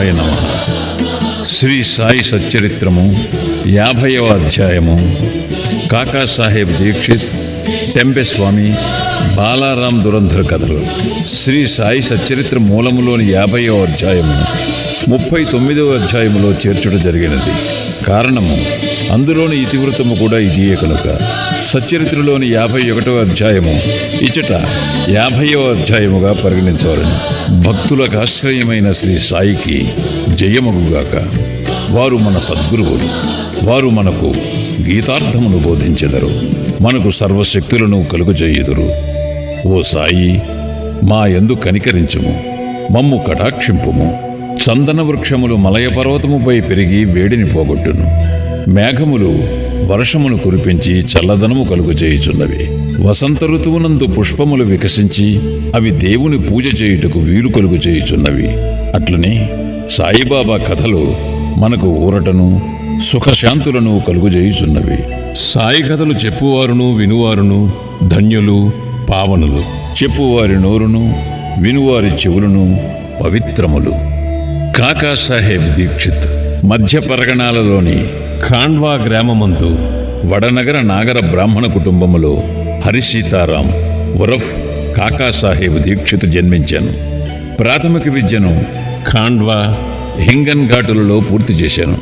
శ్రీమాత్రాయ నమ శ్రీ సాయి సచ్చరిత్రము యాభైవ అధ్యాయము. కాకాసాహెబ్ దీక్షిత్ టెంపెస్వామి బాలారాం దురంధర్ కథలు. శ్రీ సాయి సచ్చరిత్ర మూలములోని యాభైవ అధ్యాయము ముప్పై తొమ్మిదవ అధ్యాయములో చేర్చుట జరిగినది. కారణము అందులోని ఇతివృత్తము కూడా ఇదియే కనుక. సచ్చరిత్రలోని యాభై ఒకటవ అధ్యాయము ఇచట యాభైవ అధ్యాయముగా పరిగణించవలను. భక్తులకు ఆశ్రయమైన శ్రీ సాయికి జయమగుగాక. వారు మన సద్గురువులు. వారు మనకు గీతార్థమును బోధించెదరు. మనకు సర్వశక్తులను కలుగుజేయుదురు. ఓ సాయి మా యందు కనికరించుము. మమ్ము కటాక్షింపుము. చందన వృక్షములు మలయ పర్వతముపై పెరిగి వేడిని పోగొట్టును. మేఘములు వర్షమును కురిపించి చల్లదనము కలుగజేయుచున్నవి వసంత ఋతువునందు పుష్పములు వికసించి అవి దేవుని పూజ చేయుటకు వీలు కలుగు చేయుచున్నవి. అట్లనే సాయిబాబా కథలు మనకు ఊరటను సుఖశాంతులను కలుగుజేయుచున్నవి సాయి కథలు చెప్పువారును వినువారును ధన్యులు పావనులు. చెప్పువారి నోరును వినువారి చెవులను పవిత్రములు. కాకా సాహెబ్ దీక్షిత్. మధ్య పరగణాలలోని ఖాండ్వా గ్రామమందు వడనగర నాగర బ్రాహ్మణ కుటుంబములో హరిసీతారాం ఉరఫ్ కాకాసాహెబ్ దీక్షిత దీక్షిత్ జన్మించాను. ప్రాథమిక విద్యను ఖాండ్వా హింగన్ ఘాటులలో పూర్తి చేశాను.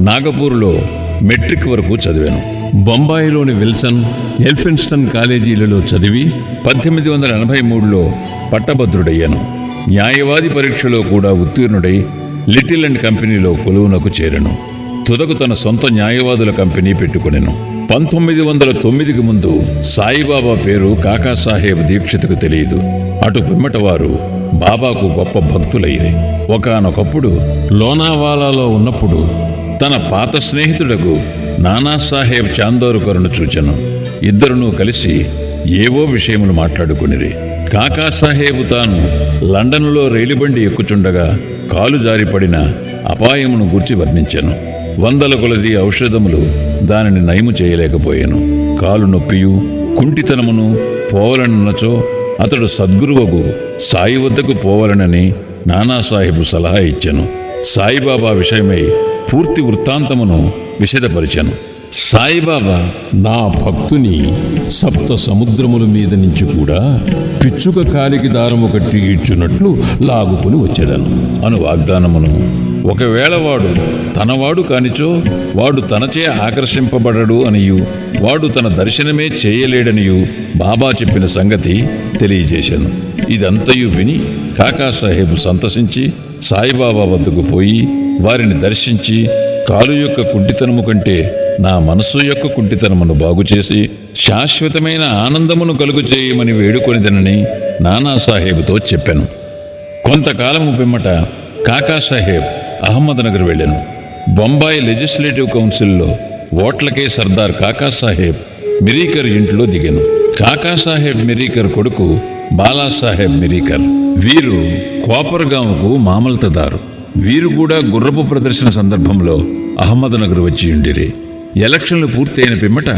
నాగపూర్లో మెట్రిక్ వరకు చదివాను. బొంబాయిలోని విల్సన్ ఎల్ఫిన్స్టన్ కాలేజీలలో చదివి పద్దెనిమిది వందల ఎనభై మూడులో పట్టభద్రుడయ్యాను. న్యాయవాది పరీక్షలో కూడా ఉత్తీర్ణుడై లిటిల్ అండ్ కంపెనీలో కొలువునకు చేరను. తుదకు తన సొంత న్యాయవాదుల కంపెనీ పెట్టుకునేను. పంతొమ్మిది వందల తొమ్మిదికి ముందు సాయిబాబా పేరు కాకాసాహెబ్ దీక్షిత్కు తెలియదు. అటు పిమ్మట వారు బాబాకు గొప్ప భక్తులయ్యి ఒకానొకప్పుడు లోనావాలాలో ఉన్నప్పుడు తన పాత స్నేహితుడకు నానాసాహెబ్ చాందోరుకరును చూచను. ఇద్దరును కలిసి ఏవో విషయములు మాట్లాడుకునిరి. కాకాసాహేబు తాను లండన్లో రైలుబండి ఎక్కుచుండగా కాలు జారిపడిన అపాయమును గూర్చి వర్ణించాను. వందల కొలది ఔషధములు దానిని నయము చేయలేకపోయాను. కాలు నొప్పియు కుంటితనమును పోవలనచో అతడు సద్గురువకు సాయి వద్దకు పోవాలనని నానాసాహెబు సలహా ఇచ్చాను. సాయిబాబా విషయమై పూర్తి వృత్తాంతమును విషదపరిచాను సాయిబాబా నా భక్తుని సప్త సముద్రముల మీద నుంచి కూడా పిచ్చుక కాలికి దారము కట్టి ఇచ్చున్నట్లు లాగుకుని వచ్చేదను. అను వాగ్దానమును ఒకవేళ వాడు తనవాడు కానిచో వాడు తనచే ఆకర్షింపబడడు అనియు వాడు తన దర్శనమే చేయలేడనియు బాబా చెప్పిన సంగతి తెలియజేశాను. ఇదంతయు విని కాకాసాహెబ్ సంతసించి సాయిబాబా వద్దకు పోయి వారిని దర్శించి కాలు యొక్క కుంటితనము కంటే నా మనస్సు యొక్క కుంటితనమును బాగుచేసి శాశ్వతమైన ఆనందమును కలుగు చేయమని వేడుకొనిదనని నానాసాహెబ్తో చెప్పాను. కొంతకాలము పిమ్మట కాకాసాహెబ్ అహ్మద్నగర్ వెళ్ళాను. బొంబాయి లెజిస్లేటివ్ కౌన్సిల్లో ఓట్లకే సర్దార్ కాకాసాహెబ్ మిరీకర్ ఇంట్లో దిగాను. కాకాసాహెబ్ మిరీకర్ కొడుకు బాలాసాహెబ్ మిరీకర్. వీరు కోపర్గాంకు మామల్తదారు. వీరు కూడా గుర్రపు ప్రదర్శన సందర్భంలో అహ్మద్నగర్ వచ్చి ఉండిరి. ఎలక్షన్లు పూర్తయిన పిమ్మట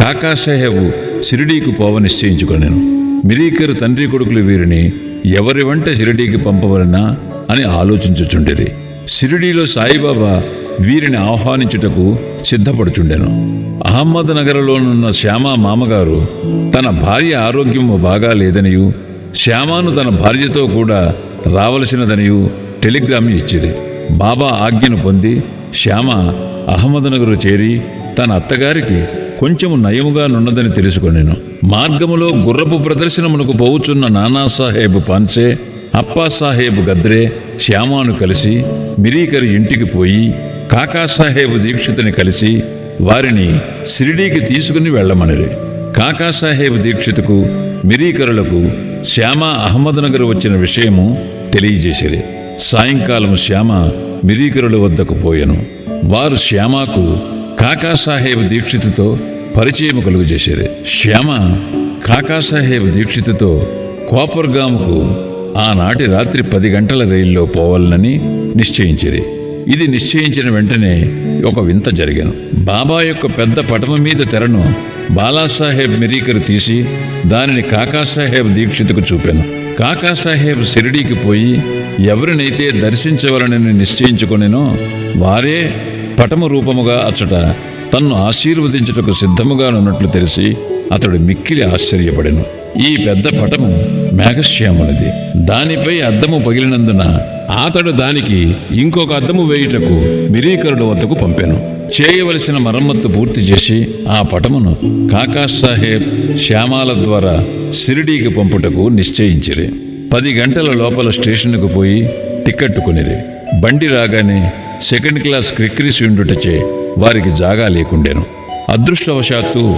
కాకాసాహెబ్ షిరిడీకి పోవ మిరీకర్ తండ్రి కొడుకులు వీరిని ఎవరి వంట షిరిడీకి పంపవలనా అని ఆలోచించుచుండిరి. షిరిడీలో సాయిబాబా వీరిని ఆహ్వానించుటకు సిద్ధపడుచుండెను. అహ్మద్ నగర్లోనున్న శ్యామ మామగారు తన భార్య ఆరోగ్యము బాగా లేదనియు శ్యామాను తన భార్యతో కూడా రావలసినదనియు టెలిగ్రామ్ ఇచ్చింది బాబా ఆజ్ఞను పొంది శ్యామ అహ్మద్నగర్ చేరి తన అత్తగారికి కొంచెము నయముగా నున్నదని తెలుసుకొనెను. మార్గములో గుర్రపు ప్రదర్శనమునకు పోవుచున్న నానాసాహెబ్ పాన్సే అప్పాసాహెబ్ గద్రే శ్యామాను కలిసి మిరీకరు ఇంటికి పోయి కాకాసాహేబు దీక్షితుని కలిసి వారిని షిరిడీకి తీసుకుని వెళ్ళమనిరి. కాకాసాహేబు దీక్షితుకు మిరీకరులకు శ్యామ అహ్మద్నగర్ వచ్చిన విషయము తెలియజేసిరి. సాయంకాలం శ్యామ మిరీకరుల వద్దకు పోయెను. వారు శ్యామకు కాకాసాహేబు దీక్షితుతో పరిచయం కలుగజేశారు శ్యామ కాకాసాహేబు దీక్షితుతో కోపర్గాముకు ఆనాటి రాత్రి పది గంటల రైల్లో పోవాలని నిశ్చయించిరి. ఇది నిశ్చయించిన వెంటనే ఒక వింత జరిగాను. బాబా యొక్క పెద్ద పటము మీద తెరను బాలాసాహెబ్ మిరీకర్ తీసి దానిని కాకాసాహెబ్ దీక్షితుకు చూపాను. కాకాసాహెబ్ షిరిడీకి పోయి ఎవరినైతే దర్శించవలనని నిశ్చయించుకునేనో వారే పటము రూపముగా అచ్చట తన్ను ఆశీర్వదించుటకు సిద్ధముగానున్నట్లు తెలిసి అతడు మిక్కిలి ఆశ్చర్యపడెను. ఈ పెద్ద పటము మేఘశ్యామునిది దానిపై అద్దము పగిలినందున అతడు దానికి ఇంకొక అద్దము వేయుటకు మిరీకరుడు వద్దకు పంపాను. చేయవలసిన మరమ్మత్తు పూర్తి చేసి ఆ పటమును కాకాసాహెబ్ శ్యామాల ద్వారా షిరిడీకి పంపుటకు నిశ్చయించిరి. పది గంటల లోపల స్టేషన్కు పోయి టిక్కెట్టుకునిరి బండి రాగానే సెకండ్ క్లాస్ క్రిక్రిసి ఉండుటచే వారికి జాగా లేకుండెను. అదృష్టవశాత్తు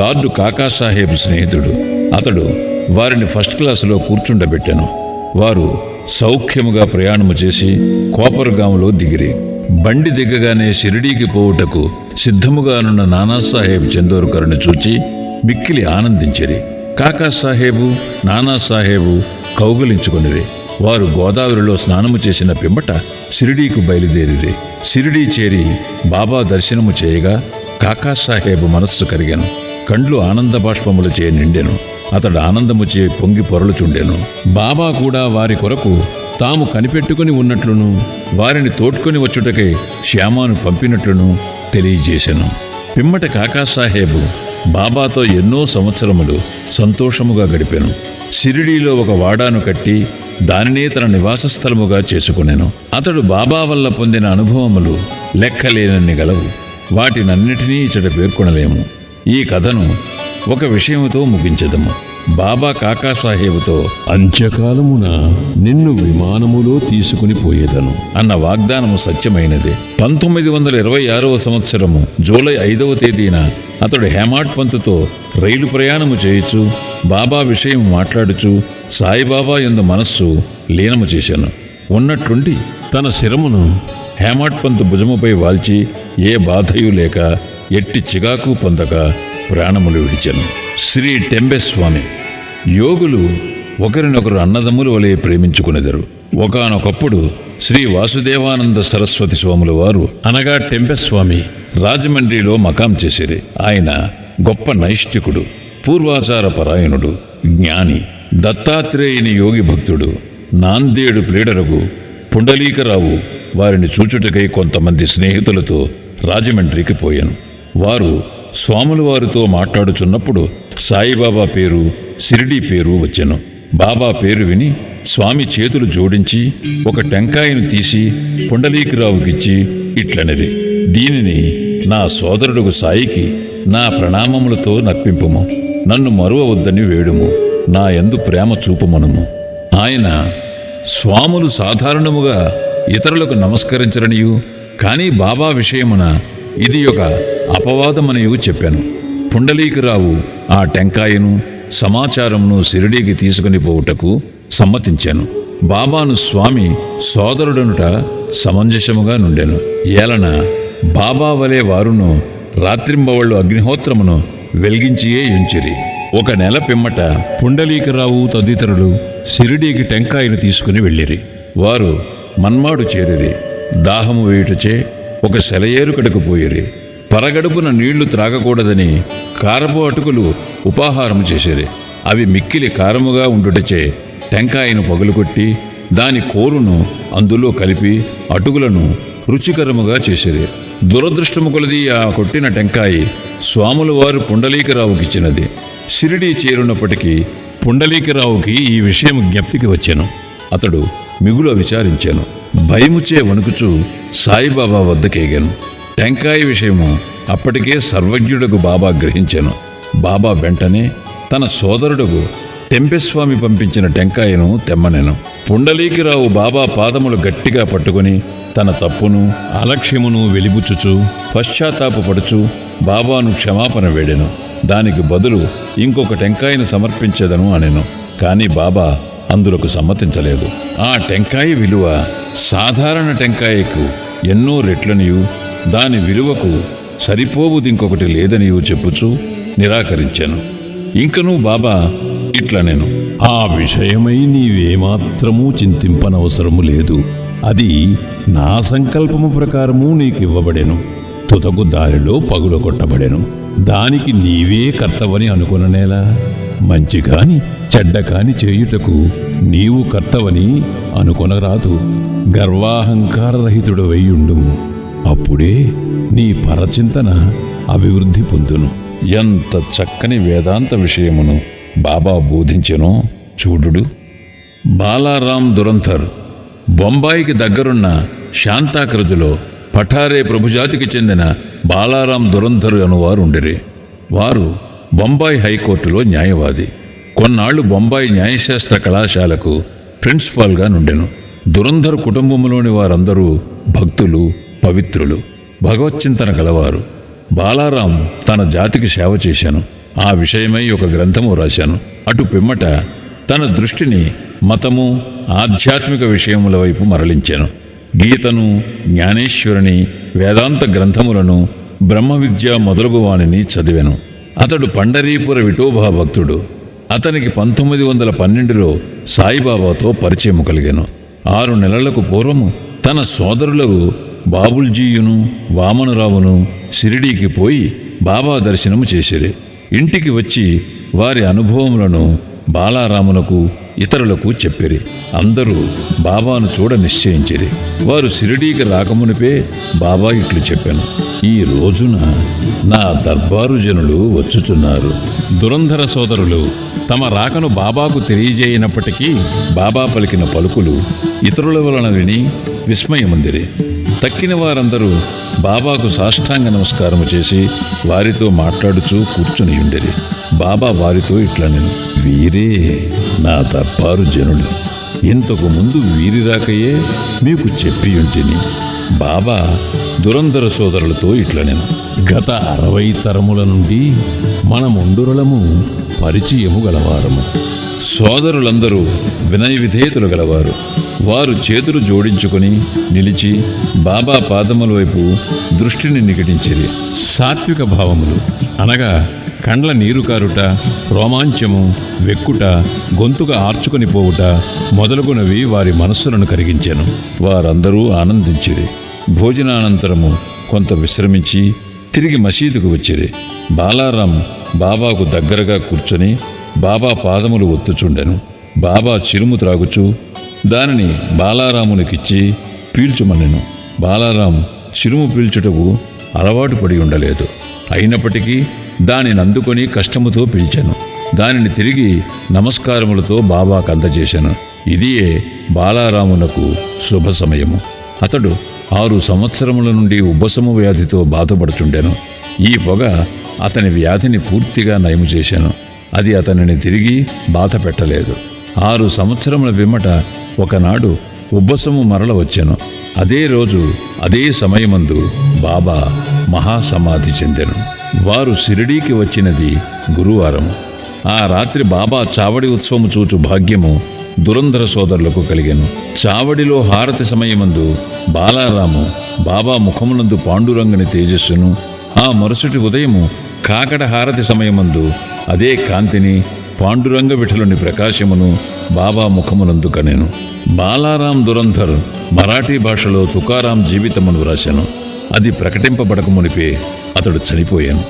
గార్డు కాకాసాహెబ్ స్నేహితుడు. అతడు వారిని ఫస్ట్ క్లాసులో కూర్చుండబెట్టాను. వారు సౌఖ్యముగా ప్రయాణము చేసి కోపరగాములో దిగిరి. బండి దిగగానే షిరిడీకి పోవుటకు సిద్ధముగానున్న నానాసాహెబ్ చందోర్కర్ను చూచి మిక్కిలి ఆనందించిరి. కాకాసాహేబు నానాసాహేబు కౌగలించుకొనిరి. వారు గోదావరిలో స్నానము చేసిన పిమ్మట షిరిడీకు బయలుదేరిరి. షిరిడీ చేరి బాబా దర్శనము చేయగా కాకాసాహేబు మనస్సు కరిగాను. కండ్లు ఆనంద బాష్పములచే నిండెను. అతడు ఆనందముచే పొంగి పొరలుచుండెను. బాబా కూడా వారి కొరకు తాము కనిపెట్టుకుని ఉన్నట్లును వారిని తోడ్కొని వచ్చుటకే శ్యామాను పంపినట్లును తెలియజేశాను పిమ్మట కాకాసాహేబు బాబాతో ఎన్నో సంవత్సరములు సంతోషముగా గడిపాను. షిరిడీలో ఒక వాడాను కట్టి దానినే తన నివాస స్థలముగా చేసుకునేను. అతడు బాబా వల్ల పొందిన అనుభవములు లెక్కలేనన్ని గలవు. వాటినన్నిటినీ ఇచ్చట పేర్కొనలేము. ఈ కథను ఒక విషయముతో ముగించదము. బాబా కాకాసాహేబుతో అంత్యకాలమున నిన్ను విమానములో తీసుకుని పోయేదను. అన్న వాగ్దానము సత్యమైనది. పంతొమ్మిది వందల ఇరవై ఆరవ సంవత్సరము జూలై ఐదవ తేదీన అతడు హేమాడ్ పంతుతో రైలు ప్రయాణము చేయుచు బాబా విషయం మాట్లాడుచు సాయిబాబా ఎందు మనస్సు లీనము చేశాను. ఉన్నట్లుండి తన శిరమును హేమాడ్ పంతు భుజముపై వాల్చి ఏ బాధయు లేక ఎట్టి చిగాకు పొందక ప్రాణములు విడిచెను. శ్రీ టెంబెస్వామి యోగులు ఒకరినొకరు అన్నదమ్ముల వలె ప్రేమించుకునేదరు. ఒకానొకప్పుడు శ్రీ వాసుదేవానంద సరస్వతి స్వాముల వారు అనగా టెంపెస్వామి రాజమండ్రిలో మకాం చేసేది. ఆయన గొప్ప నైష్టికుడు పూర్వాచార పరాయణుడు జ్ఞాని దత్తాత్రేయుని యోగి భక్తుడు నాందేడు ప్లీడరగు పుండలీకరావు వారిని చూచుటకై కొంతమంది స్నేహితులతో రాజమండ్రికి పోయాను. వారు స్వాముల వారితో మాట్లాడుచున్నప్పుడు సాయిబాబా పేరు సిరిడి పేరు వచ్చెను. బాబా పేరు విని స్వామి చేతులు జోడించి ఒక టెంకాయను తీసి పుండలీకరావుకిచ్చి ఇట్లనిది దీనిని నా సోదరుడుగు సాయికి నా ప్రణామములతో నర్పింపుము. నన్ను మరువవద్దని వేడుము. నా ఎందు ప్రేమ చూపుమనుము. ఆయన స్వాములు సాధారణముగా ఇతరులకు నమస్కరించరనియు. కానీ బాబా విషయమున ఇది ఒక అపవాదమనియు చెప్పాను. పుండలీకరావు ఆ టెంకాయను సమాచారమును సిరిడీకి తీసుకుని పోవుటకు సమ్మతించాను. బాబాను స్వామి సోదరుడనుట సమంజసముగా నుండెను. ఏలన బాబా వలె వారును రాత్రింబవళ్ళు అగ్నిహోత్రమును వెలిగించియే యుంచిరి. ఒక నెల పిమ్మట పుండలీకరావు తదితరులు షిరిడీకి టెంకాయను తీసుకుని వెళ్ళిరి. వారు మన్మాడు చేరిరి. దాహము వేయుటచే ఒక సెలయేరుకడకు పోయిరి. పరగడుపున నీళ్ళు త్రాగకూడదని కారపు అటుకులు ఉపాహారము చేసేది అవి మిక్కిలి కారముగా ఉండుటచే టెంకాయను పగులుకొట్టి దాని కోరును అందులో కలిపి అటుకులను రుచికరముగా చేసేది దురదృష్టము కొలది ఆ కొట్టిన టెంకాయి స్వాముల వారు పుండలీకరావుకిచ్చినది. షిరిడీ చేరున్నప్పటికీ పుండలీకరావుకి ఈ విషయం జ్ఞప్తికి వచ్చాను. అతడు మిగులు విచారించాను. భయముచే వణుకుచూ సాయిబాబా వద్దకేగాను. టెంకాయ విషయము అప్పటికే సర్వజ్ఞుడకు బాబా గ్రహించాను. బాబా వెంటనే తన సోదరుడుకు తెంపెస్వామి పంపించిన టెంకాయను తెమ్మనెను. పుండలీకిరావు బాబా పాదములు గట్టిగా పట్టుకొని తన తప్పును అలక్ష్యమును వెలిబుచ్చుచు పశ్చాత్తాపడుచు బాబాను క్షమాపణ వేడెను. దానికి బదులు ఇంకొక టెంకాయను సమర్పించేదను అనెను. కానీ బాబా అందులకు సమ్మతించలేదు. ఆ టెంకాయ విలువ సాధారణ టెంకాయకు ఎన్నో రెట్లనియు దాని విలువకు సరిపోవుది ఇంకొకటి లేదని చెప్పుచూ నిరాకరించాను. ఇంకనూ బాబా ఇట్లా నేను. ఆ విషయమై నీవేమాత్రమూ చింతింపనవసరము లేదు. అది నా సంకల్పము ప్రకారము నీకివ్వబడెను. తుదకు దారిలో పగులు కొట్టబడెను. దానికి నీవే కర్తవని అనుకుననేలా మంచి కాని చెడ్డ కాని చేయుటకు నీవు కర్తవని అనుకొనరాదు. గర్వాహంకార రహితుడు వెయ్యుండు అప్పుడే నీ పరచింతన అభివృద్ధి పొందును. ఎంత చక్కని వేదాంత విషయమును బాబా బోధించెనో చూడుడు. బాలారాం దురంధర్ బొంబాయికి దగ్గరున్న శాంతాకృతిలో పఠారే ప్రభుజాతికి చెందిన బాలారాం దురంధర్ అనువారు ఉండిరి వారు బొంబాయి హైకోర్టులో న్యాయవాది. కొన్నాళ్ళు బొంబాయి న్యాయశాస్త్ర కళాశాలకు ప్రిన్సిపాల్గా నుండెను. దురంధర్ కుటుంబంలోని వారందరూ భక్తులు పవిత్రులు భగవచ్చింతన గలవారు. బాలారాం తన జాతికి సేవ చేశాను. ఆ విషయమై ఒక గ్రంథము రాశాను. అటు పిమ్మట తన దృష్టిని మతము ఆధ్యాత్మిక విషయముల వైపు మరలించాను. గీతను జ్ఞానేశ్వరుని వేదాంత గ్రంథములను బ్రహ్మ విద్య మొదలగు వాణిని చదివాను. అతడు పండరీపుర విఠోబా భక్తుడు. అతనికి పంతొమ్మిది వందల పన్నెండులో సాయిబాబాతో పరిచయం కలిగాను. ఆరు నెలలకు పూర్వము తన సోదరులకు బాబుల్జీయును వామనరావును షిరిడీకి పోయి బాబా దర్శనము చేసిరి. ఇంటికి వచ్చి వారి అనుభవములను బాలారామునకు ఇతరులకు చెప్పిరి. అందరూ బాబాను చూడ నిశ్చయించిరి. వారు షిరిడీకి రాకమునిపే బాబా ఇట్లు చెప్పాను. ఈ రోజున నా దర్బారు జనులు వచ్చుచున్నారు. దురంధర సోదరులు తమ రాకను బాబాకు తెలియజేయనప్పటికీ బాబా పలికిన పలుకులు ఇతరుల వలన విని విస్మయముందిరి. తక్కిన వారందరూ బాబాకు సాష్టాంగ నమస్కారము చేసి వారితో మాట్లాడుచూ కూర్చుని ఉండేది బాబా వారితో ఇట్లా నేను వీరే నా తప్పారు జనుడు ఇంతకు ముందు వీరి రాకయే మీకు చెప్పి ఉంటిని బాబా దురంధర సోదరులతో ఇట్లా నేను గత అరవై తరముల నుండి మనముండురలము పరిచయము గలవారము. సోదరులందరూ వినయ విధేయతలు గలవారు. వారు చేతులు జోడించుకొని నిలిచి బాబా పాదముల వైపు దృష్టిని నిగటించిరి. సాత్విక భావములు. అనగా కండ్ల నీరు కారుట రోమాంచము వెక్కుట గొంతుగా ఆర్చుకొని పోవుట మొదలగునవి వారి మనస్సులను కరిగించాను. వారందరూ ఆనందించిరి. భోజనానంతరము కొంత విశ్రమించి తిరిగి మసీదుకు వచ్చిరి. బాలారాం బాబాకు దగ్గరగా కూర్చొని బాబా పాదములు ఒత్తుచుండెను. బాబా చిరుము త్రాగుచు దానిని బాలారామునికిచ్చి పీల్చుమనెను బాలారాం చిరుము పీల్చుటకు అలవాటు పడి ఉండలేదు. అయినప్పటికీ దానిని అందుకొని కష్టముతో పిలిచాను. దానిని తిరిగి నమస్కారములతో బాబాకు అందజేశాను. ఇదియే బాలారామునకు శుభ సమయము. అతడు ఆరు సంవత్సరముల నుండి ఉబ్బసము వ్యాధితో బాధపడుచుండెను. ఈ పొగ అతని వ్యాధిని పూర్తిగా నయము చేశాను. అది అతనిని తిరిగి బాధ పెట్టలేదు ఆరు సంవత్సరముల పిమ్మట ఒకనాడు ఉబ్బసము మరల వచ్చెను. అదే రోజు అదే సమయమందు బాబా మహాసమాధి చెందెను. వారు షిరిడీకి వచ్చినది గురువారం ఆ రాత్రి బాబా చావడి ఉత్సవము చూచు భాగ్యము దురంధర సోదరులకు కలిగాను. చావడిలో హారతి సమయమందు బాలారాము బాబా ముఖమునందు పాండురంగని తేజస్సును ఆ మరుసటి ఉదయము కాకడ హారతి సమయమందు అదే కాంతిని పాండురంగ విఠలుని ప్రకాశమును బాబా ముఖమునందు కనెను. బాలారాం దురంధర్ మరాఠీ భాషలో తుకారాం జీవితమును వ్రాశాను అది ప్రకటింపబడక మునిపే అతడు చనిపోయాను.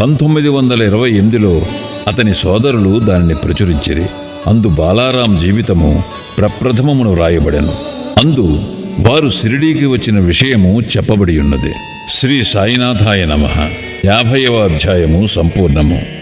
పంతొమ్మిది వందల ఇరవై ఎనిమిదిలో అతని సోదరులు దానిని ప్రచురించిరి. అందు బాలారాం జీవితము ప్రప్రథమమును వ్రాయబడెను. అందు వారు షిరిడీకి వచ్చిన విషయము చెప్పబడి ఉన్నది శ్రీ సాయినాథాయ నమ. యాభైవ అధ్యాయము సంపూర్ణము.